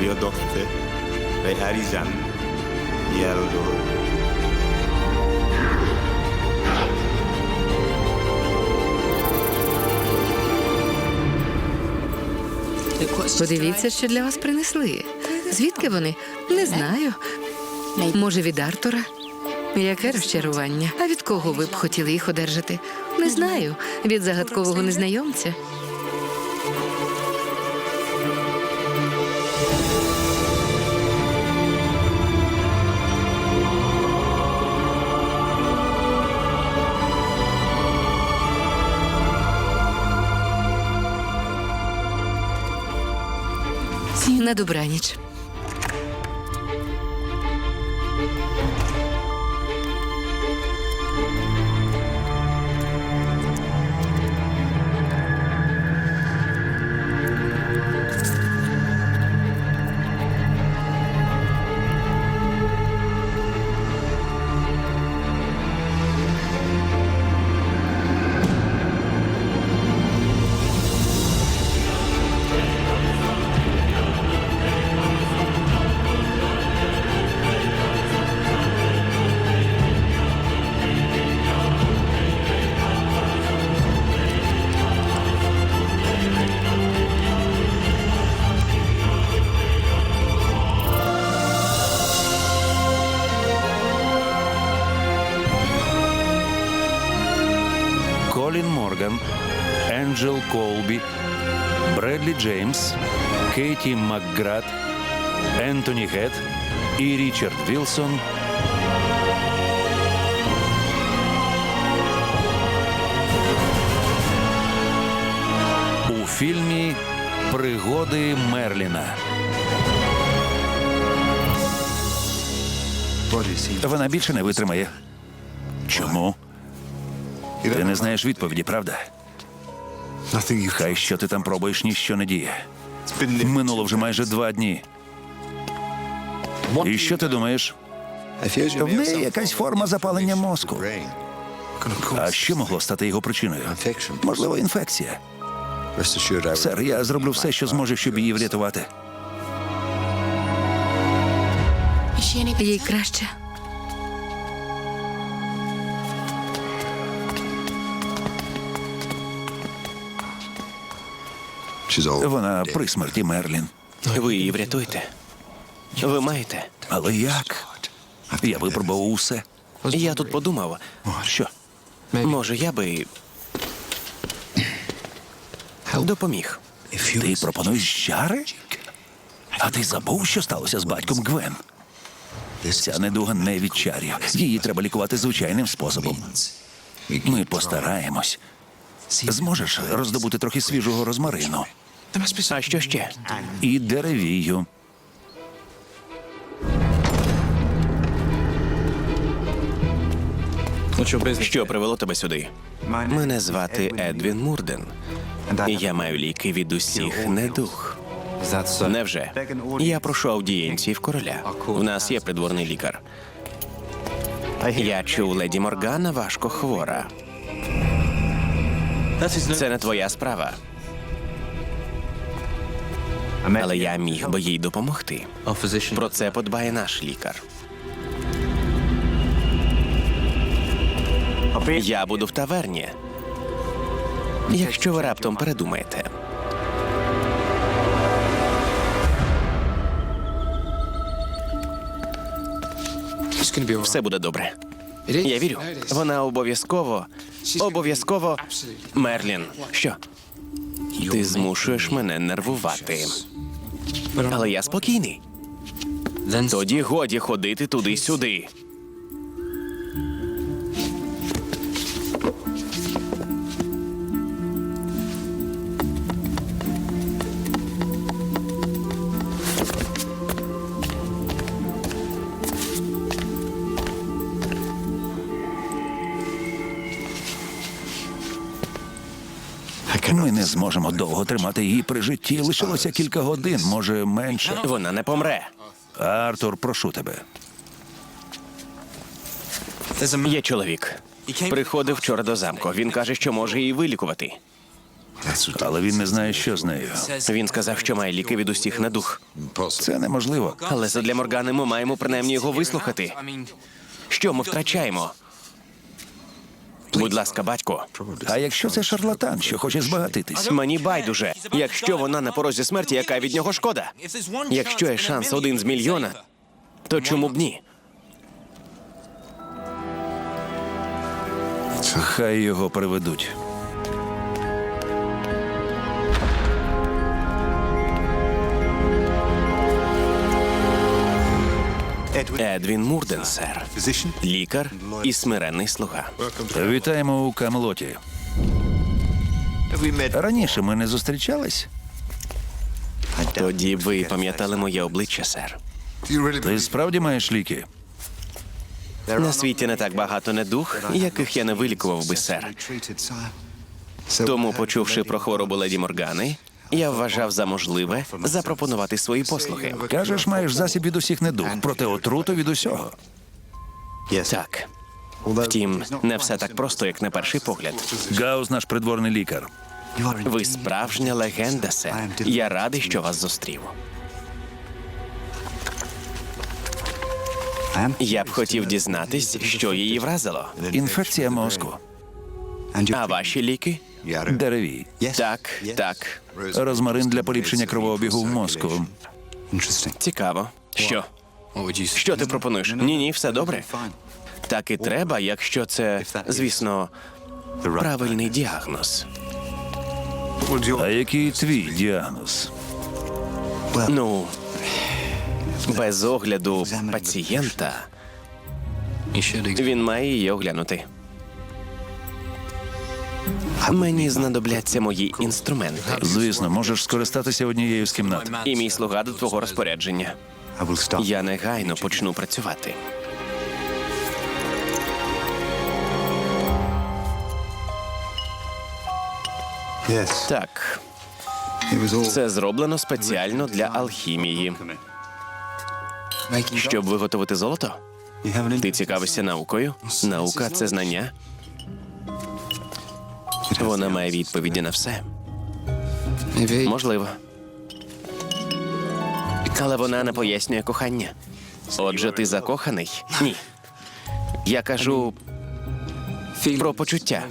Probeer dochter bij Arizan. Yeldor. Подивіться, що для вас принесли. Звідки вони? Не знаю. Може, від Артура? Яке розчарування? А від кого ви б хотіли їх одержати? Не знаю. Від загадкового незнайомця. На добраніч. Енджел Колбі, Бредлі Джеймс, Кейті Макград, Ентоні Гет і Річард Вілсон. У фільмі Пригоди Мерліна. Вона більше не витримає. Чому? Ти не знаєш відповіді, правда? Хай що ти там пробуєш, ніщо не діє. Минуло вже майже два дні. І що ти думаєш? В неї якась форма запалення мозку. А що могло стати його причиною? Можливо, інфекція. Сер, я зроблю все, що зможу, щоб її врятувати. Їй краще. Вона при смерті Мерлін. Ви її врятуєте. Ви маєте. Але як? Я випробував усе. Я тут подумав, Що? може, я би допоміг. Ти пропонуєш чари? А ти забув, що сталося з батьком Гвен? Ця недуга не від чарів. Її треба лікувати звичайним способом. Ми постараємось. Зможеш роздобути трохи свіжого розмарину А що ще? і деревію. Що привело тебе сюди? Мене звати Едвін Мурден. І я маю ліки від усіх недуг. Невже? Я прошу аудієнції в короля. У нас є придворний лікар. Я чув, леді Моргана важко хвора. Це не твоя справа. Але я міг би їй допомогти. Про це подбає наш лікар. Я буду в таверні. Якщо ви раптом передумаєте. Все буде добре. Я вірю. Вона обов'язково. Обов'язково. Мерлін. Що? Ти змушуєш мене нервувати. Але я спокійний. Тоді годі ходити туди-сюди. Ми не зможемо довго тримати її при житті. Лишилося кілька годин, може менше. Вона не помре. Артур, прошу тебе. Є чоловік. Приходив вчора до замку. Він каже, що може її вилікувати. Але він не знає, що з нею. Він сказав, що має ліки від усіх на дух. Це неможливо. Але задля Моргани ми маємо принаймні його вислухати. Що ми втрачаємо? Будь ласка, батько, А якщо це шарлатан, що хоче збагатитись? мені байдуже. Якщо вона на порозі смерті, яка від нього шкода? Якщо є шанс один з мільйона, то чому б ні? Хай його приведуть. Едвін Мурден, сер. Лікар і смиренний слуга. Вітаємо у Камлоті. Раніше ми не зустрічались. Тоді ви пам'ятали моє обличчя, сер. Ти справді маєш ліки? На світі не так багато недух, яких я не вилікував би, сер. Тому, почувши про хворобу леді Моргани, я вважав за можливе запропонувати свої послуги. Кажеш, маєш засіб від усіх недуг, проте отруту від усього. Так. Втім, не все так просто, як на перший погляд. Гаус наш придворний лікар. Ви справжня легенда, сер. Я радий, що вас зустрів. Я б хотів дізнатись, що її вразило. Інфекція мозку. А ваші ліки? Деревій. Так, так. Розмарин для поліпшення кровообігу в мозку. Цікаво. Що? Що ти пропонуєш? Ні, ні, все добре. Так і треба, якщо це, звісно, правильний діагноз. А який твій діагноз? Ну, без огляду пацієнта він має її оглянути. Мені знадобляться мої інструменти Звісно, можеш скористатися однією з кімнат. і мій слуга до твого розпорядження. Я негайно почну працювати. Так, це зроблено спеціально для алхімії. Щоб виготовити золото? Ти цікавишся наукою? Наука це знання. Вона має відповіді на все. Можливо. Але вона не пояснює кохання. Отже, ти закоханий? Ні. Я кажу про почуття.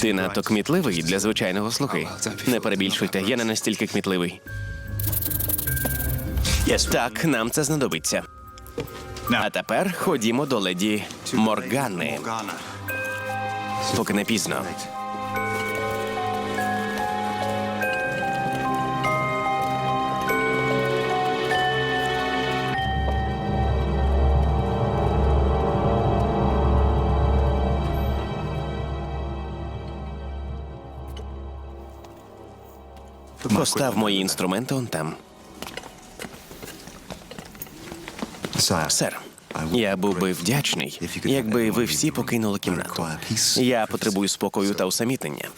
Ти надто кмітливий для звичайного слуги. Не перебільшуйте, я не настільки кмітливий. Так, нам це знадобиться. А тепер ходімо до леді Моргани, поки не пізно. Постав мої інструменти он там. Сер, я був би вдячний, якби ви всі покинули кімнату. Я потребую спокою та усамітнення.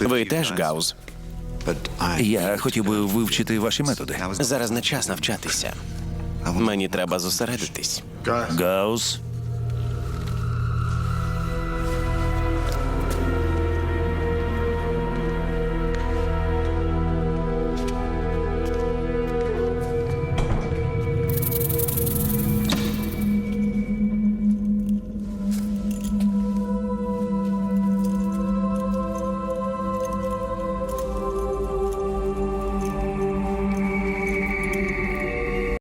Ви теж Гаус. Я хотів би вивчити ваші методи. Зараз не час навчатися. Мені треба зосередитись. Гаус,